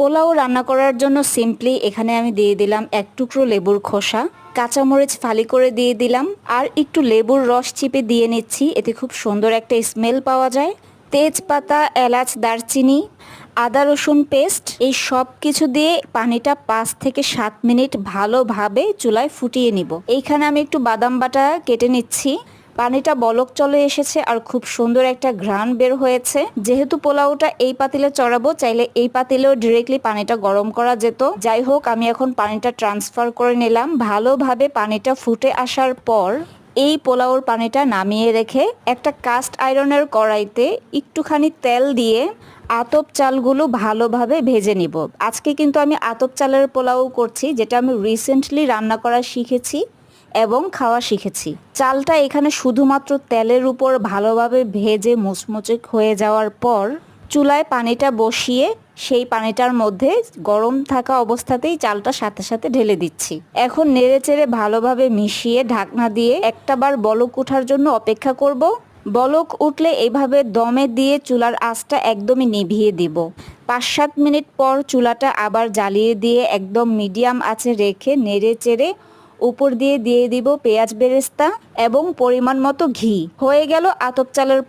পোলাও রান্না করার জন্য সিম্পলি এখানে আমি দিয়ে দিলাম এক টুকরো লেবুর খোসা, কাঁচামরিচ ফালি করে দিয়ে দিলাম, আর একটু লেবুর রস চিপে দিয়ে নিচ্ছি, এতে খুব সুন্দর একটা স্মেল পাওয়া যায়। তেজপাতা, এলাচ, দারচিনি, আদা, রসুন পেস্ট এই সব কিছু দিয়ে পানিটা পাঁচ থেকে সাত মিনিট ভালোভাবে চুলায় ফুটিয়ে নিব। এইখানে আমি একটু বাদাম বাটা কেটে নিচ্ছি। পানিটা বলক চলে এসেছে আর খুব সুন্দর একটা ঘ্রাণ বের হয়েছে। যেহেতু পোলাওটা এই পাতিলে চড়াবো, চাইলে এই পাতিলেও ডিরেক্টলি পানিটা গরম করা যেত। যাই হোক, আমি এখন পানিটা ট্রান্সফার করে নিলাম। ভালোভাবে পানিটা ফুটে আসার পর এই পোলাওর পানিটা নামিয়ে রেখে একটা কাস্ট আয়রনের কড়াইতে একটুখানি তেল দিয়ে আতপ চালগুলো ভালোভাবে ভেজে নিব। আজকে কিন্তু আমি আতপ চালের পোলাও করছি, যেটা আমি রিসেন্টলি রান্না করা শিখেছি। এবং খাওয়া শিখেছি। চালটা এখানে শুধুমাত্র তেলের উপর ভালোভাবে ভেজে মুচমুচে হয়ে যাওয়ার পর চুলায় পানিটা বসিয়ে সেই পানিটার মধ্যে গরম থাকা অবস্থাতেই চালটা সাথে সাথে ঢেলে দিচ্ছি। এখন নেড়েচেড়ে ভালোভাবে মিশিয়ে ঢাকনা দিয়ে একটাবার বলক ওঠার জন্য অপেক্ষা করব। বলক উঠলে এইভাবে দমে দিয়ে চুলার আঁচটা একদমই নিভিয়ে দিব। পাঁচ সাত মিনিট পর চুলাটা আবার জ্বালিয়ে দিয়ে একদম মিডিয়াম আঁচে রেখে নেড়ে চেড়ে উপর দিয়ে দিয়ে দিব পেঁয়াজ বেরেস্তা এবং পরিমাণ মতো ঘি। হয়ে গেল আতপ চালের